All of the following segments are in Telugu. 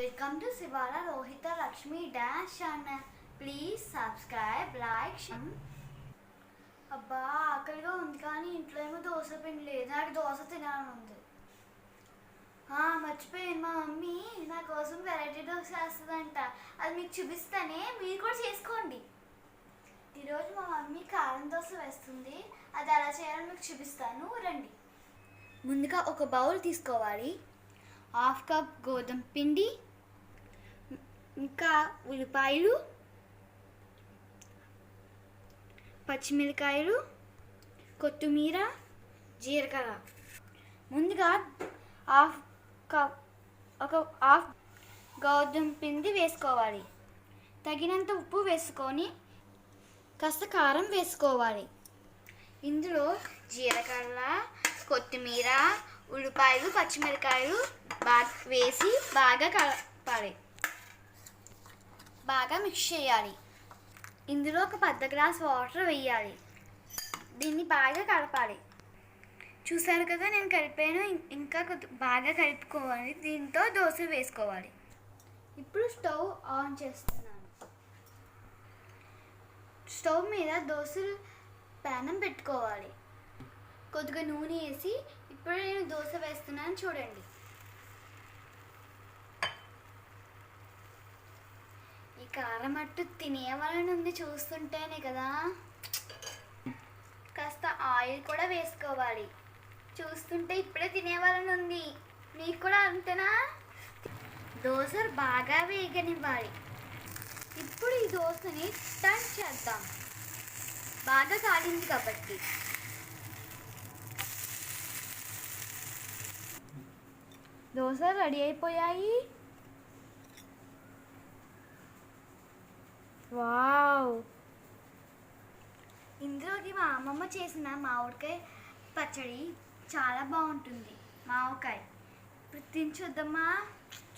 Welcome to Shivala Rohitha Lakshmi dash channel please subscribe like అబ్బా ఆకలిగా ఉంది కానీ ఇంట్లో ఏమో దోశ పిండి లేదు. నాకు దోశ తినాలని ఉంది. మర్చిపోయాను మా మమ్మీ. నా కోసం వెరైటీ దోశ వేస్తుందంట అది మీకు చూపిస్తానే. మీరు కూడా చేసుకోండి. ఈరోజు మా మమ్మీ కారం దోశ వేస్తుంది. అది ఎలా చేయాలో మీకు చూపిస్తాను. రండి. ముందుగా ఒక బౌల్ తీసుకోవాలి. హాఫ్ కప్ గోధుమ పిండి ఇంకా ఉల్లిపాయలు పచ్చిమిరకాయలు కొత్తిమీర జీలకర్ర. ముందుగా హాఫ్ కప్ ఒక హాఫ్ గోధుమ పిండి వేసుకోవాలి. తగినంత ఉప్పు వేసుకొని కాస్త కారం వేసుకోవాలి. ఇందులో జీలకర్ర కొత్తిమీర ఉల్లిపాయలు పచ్చిమిరకాయలు బాగా వేసి బాగా కలపాలి. బాగా మిక్స్ చేయాలి. ఇందులో ఒక పెద్ద గ్లాస్ వాటర్ వేయాలి. దీన్ని బాగా కలపాలి. చూసారు కదా నేను కలిపాను. ఇంకా కొద్ది బాగా కలుపుకోవాలి. దీంతో దోశ వేసుకోవాలి. ఇప్పుడు స్టవ్ ఆన్ చేస్తున్నాను. స్టవ్ మీద దోశలు ప్యానం పెట్టుకోవాలి. కొద్దిగా నూనె వేసి ఇప్పుడు నేను దోశ వేస్తున్నాను చూడండి. కారం అట్టు తినేవాలని ఉంది చూస్తుంటేనే కదా. కాస్త ఆయిల్ కూడా వేసుకోవాలి. చూస్తుంటే ఇప్పుడే తినేవాలని ఉంది మీకు కూడా అంతేనా? దోశలు బాగా వేగనివ్వాలి. ఇప్పుడు ఈ దోశని టర్న్ చేద్దాం. బాగా కాలింది కాబట్టి. దోశ రెడీ అయిపోయాయి. వావ్. ఇందులోకి మా అమ్మమ్మ చేసిన మామిడికాయ పచ్చడి చాలా బాగుంటుంది. మామిడికాయ. ఇప్పుడు తిని చూద్దామా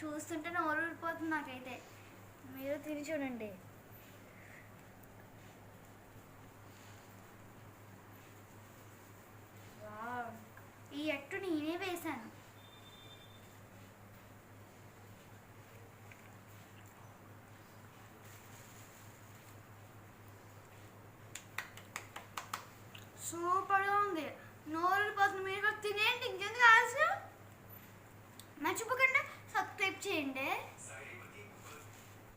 చూస్తుంటే నోరు ఊరిపోతుంది నాకైతే. మీరు తిని చూడండి వావ్ ఈ అట్టు నేనే వేశాను సూపర్గా ఉంది. నోరు పోతుంది మీరు కూడా తినేయండి. ఇంకెందుకు ఆలస్యం?